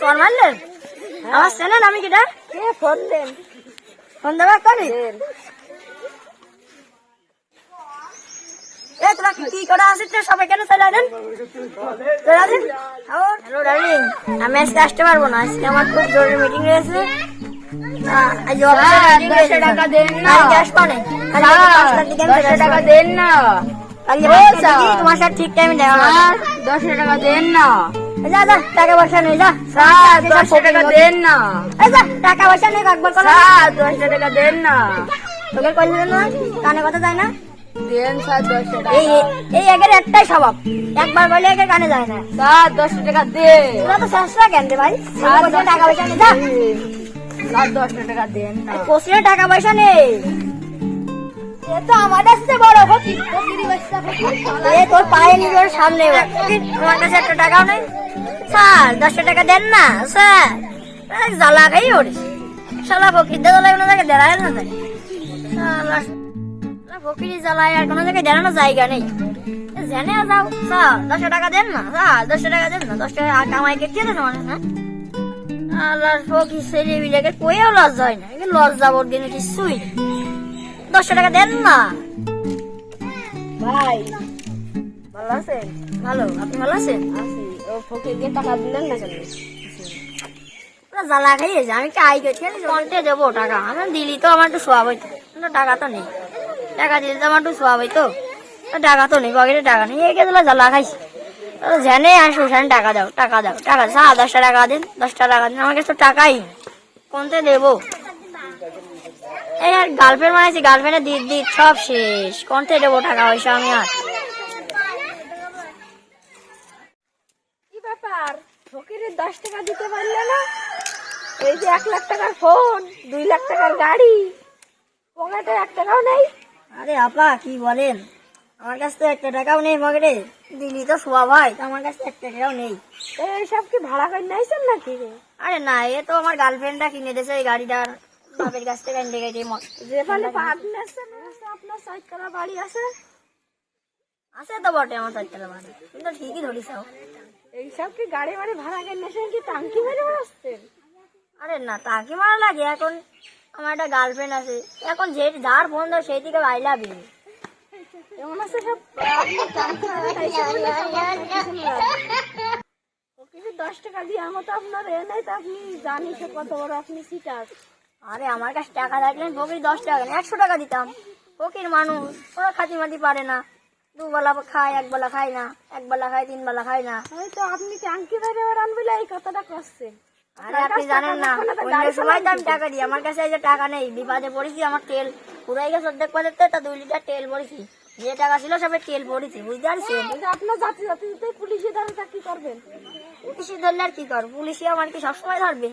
Phone মারলেন? আমার চেনেন আমি কিটা? ফোন দেন? ফোন দেবে করি এ তোরা কি কি করে আসিস সবাই কেন চলে আসেন চলে আসেন হ্যালো ডার্লিং আমি আজকে আসতে পারব না। আজকে আমার খুব জরুরি মিটিং রয়েছে। টাকা দেন না। টাকা দেন তোমার সাথে ঠিক টাইমে স্যার টাকা দেন না। যা যা টাকা পয়সা নেই যা। স্যার দশশো টাকা দেন না। যা টাকা পয়সা নেই একবার করে। স্যার টাকা দেন না। তোকে করলি না কানে কথা যায় না। দেন স্যার এই টাকা। এই একের একটাই স্বভাব। একবার বলে একে কানে যায় না। স্যার দশশো টাকা দেন তোরা তো সস্তা কেন রে ভাই? স্যার টাকা পয়সা নেই যা। স্যার টাকা দেন না। টাকা পয়সা নেই স্যার, দশটা টাকা দেন না, স্যার। না দেড়ানোর জায়গা নেই। জেনে যাও, স্যার, দশটা টাকা দেন না, স্যার, দশটা টাকা দেন না দশ টাকা কামাই কে আল্লাহ ফকির ছেলে কইও লজ্জা হয় না লজ্জা দিনে কিছুই দশটা টাকা দেন না। ভাই ভালো আছেন ভালো আপনি ভালো আছেন? আছি। ও ফকিরকে টাকা দিলেন না কেন? জ্বালা খাইয়েছে আমি কি করছি কন্টে দেবো টাকা। আমি দিলি তো আমার একটু সোয়াব হইতো। টাকা তো নেই। টাকা দিলে তো আমার একটু সোয়াব হইতো। তো টাকা তো নেই পকেটে টাকা নেই। একে দিলে জ্বালা খাইছি। জেনে আসো সেখানে টাকা দাও টাকা দাও। টাকা দাও। দশটা টাকা দিন দশটা টাকা দিন। আমার কাছে তো টাকাই। কোনতে দেবো। এই আর গার্লফ্রেন্ড বানাইছি গার্লফ্রেন্ডের দিক দিক সব শেষ। কোনতে দেবো টাকা পয়সা আমি আর। কি ব্যাপার? দশ টাকা দিতে পারলে না? এই যে এক লাখ টাকার ফোন দুই লাখ টাকার গাড়ি পকেটে এক টাকাও নেই। আরে আপা কি বলেন? আমার কাছে তো একটা টাকাও নেই পকেটে। দিলি তো শোয়া ভাই আমার কাছে একটা টাকাও নেই। এইসব কি ভাড়া করে নাকি রে? আরে না এ তো আমার গার্লফ্রেন্ডটা কিনে দিয়েছে এই গাড়িটার। বাপের কাছ থেকে গেছে যেখানে পার্টনারশিপ আপনার বাড়ি আছে? আছে তো বটে আমার বাড়ি কিন্তু ঠিকই ধরিস এইসব কি গাড়ি বাড়ি ভাড়া কি টাঙ্কি মেরে বেড়াচ্ছেন আরে না তাকে মারা লাগে এখন আমার একটা গার্লফ্রেন্ড আছে এখন যে যার ফোন দাও সেই থেকে বাইলা বিয়ে এমন আছে সব আপনি দশ টাকা দিয়ে মতো আপনার এ নেই তো আপনি জানি সে কত বড় আপনি সিটার আরে আমার কাছে টাকা থাকলে ফকির দশ টাকা না একশো টাকা দিতাম। ফকির মানুষ ওরা খাতি মাতি পারে না। দুবেলা খায় এক বেলা খায় না। এক বেলা খায় তিন বেলা খায় না। তো আপনি টাঙ্কি মেরে বেড়ান বলে এই কথাটা করছেন আরে আপনি জানেন না অন্য সময় তো আমি টাকা দিই। আমার কাছে এই যে টাকা নেই বিপদে পড়েছি আমার তেল। পুরাই গেছে অর্ধেক বাজাতে তা দুই লিটার তেল পড়েছি যে টাকা ছিল সবে তেল পড়েছি বুঝতে পারছেন? কিন্তু আপনার জাতি জাতিতে পুলিশে ধরে চাকরি করবেন? পুলিশি ধরলে আর কি কর পুলিশই আমার কি সবসময় ধরবে?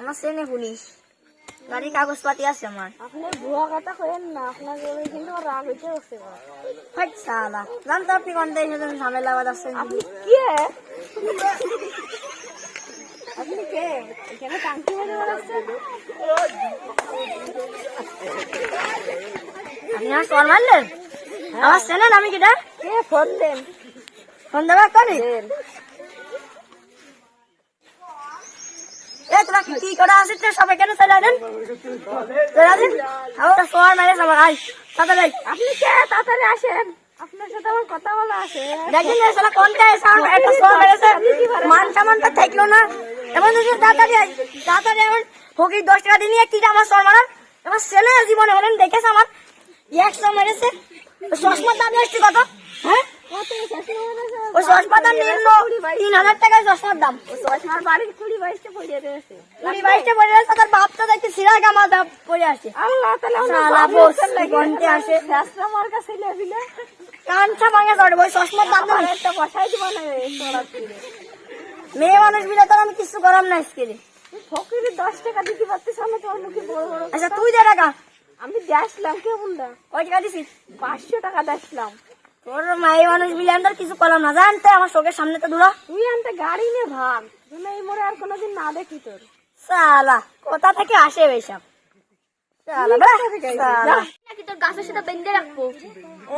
আমার সেনে পুলিশ। গাড়ির কাগজপাতি আছে আমার। আপনি ভুয়া কথা করেন না আপনার বলে কিন্তু আমার রাগ হইতে হচ্ছে ফাইট সালা জানতো আপনি কোন দেশ ঝামেলা আপনি কে? আপনি কে? এখানে টাঙ্কি মেরে বেড়াচ্ছেন? আপনি আমার ফোন মারলেন? আমার চেনেন আমি কিটা কে ফোন দেন? ফোন দেবে করি দেন এ তোরা কি করে আসিস? সবাই কেন চলে আসেন? চলে আসেন? আমার মেরে আই তাড়াতাড়ি আপনি কে? তাড়াতাড়ি আসেন। আপনার সাথে আমার কথা বলা আছে। দেখেন যে শালা কোনটা এসে আমার একটা মেরেছে মান থাকল না। এমন যদি তাড়াতাড়ি আই তাড়াতাড়ি এমন ফকির দশ টাকা দিয়ে নিয়ে কি আমার সর মারান আমার ছেলে জীবনে বলেন দেখেছে আমার? একশো মেরেছে। চশমার দাম এসছে কত? হ্যাঁ? ওই চশমার দাম নিম্ন তিন হাজার টাকায় চশমার দাম। আমার বাড়ির কুড়ি বাইশটা পড়ে রয়েছে কুড়ি বাইশটা পড়ে আছে তার বাপটা দেখতে সিরা গামা দাম পড়ে আসে। গন্তে আসে। আমার কাছে লেবিলে। কানছা ভাঙে চড়বে ওই চশমার দাম দেবেন একটা বসাই দিব না মেয়ে মানুষ বিলে তো আমি কিছু করাম না স্কেলে ফকিরে দশ টাকা দিতে পারতেছ আমি তোর মুখে বড় বড় আচ্ছা তুই দে টাকা। আমি দেখলাম কে বললাম কয় টাকা দিছিস? পাঁচশো টাকা দেখলাম তোর মায়ের মানুষ মিলে আমি কিছু করলাম না। জানতে আমার চোখের সামনে তো দূরা। তুই আনতে গাড়ি নিয়ে ভাগ। তুমি এই মোড়ে আর কোনোদিন না দেখি তোর। সালা কোথা থেকে আসে এইসব সালা সালা নাকি তোর গাছের সাথে বেঁধে রাখব?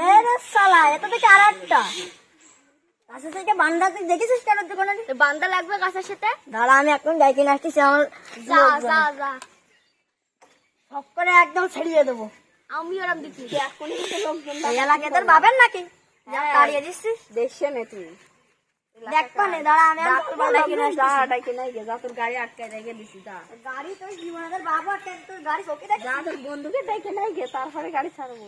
এ রে সালা এটা থেকে আর একটা কাছে থেকে বান্দা তুই দেখেছিস কেন বান্দা লাগবে গাছের সাথে? দাঁড়া আমি এখন গাই কিনে আসতেছি আমার যা লোকজন। যা যা। সব করে একদম ছেড়িয়ে দেবো। আমি ওরম দেখি। এখন লোকজন তোর বাবার নাকি? যা হ্যাঁ। তাড়িয়ে দিচ্ছিস? দেখছে না তুই। দেখ পানে দাঁড়া আমি কিনে গে যা তোর গাড়ি আটকায় দিছি গাড়ি তোর বাবা তোর গাড়ি চোখে দেখ যা তোর বন্ধুকে নাই গে তারপরে গাড়ি ছাড়বো।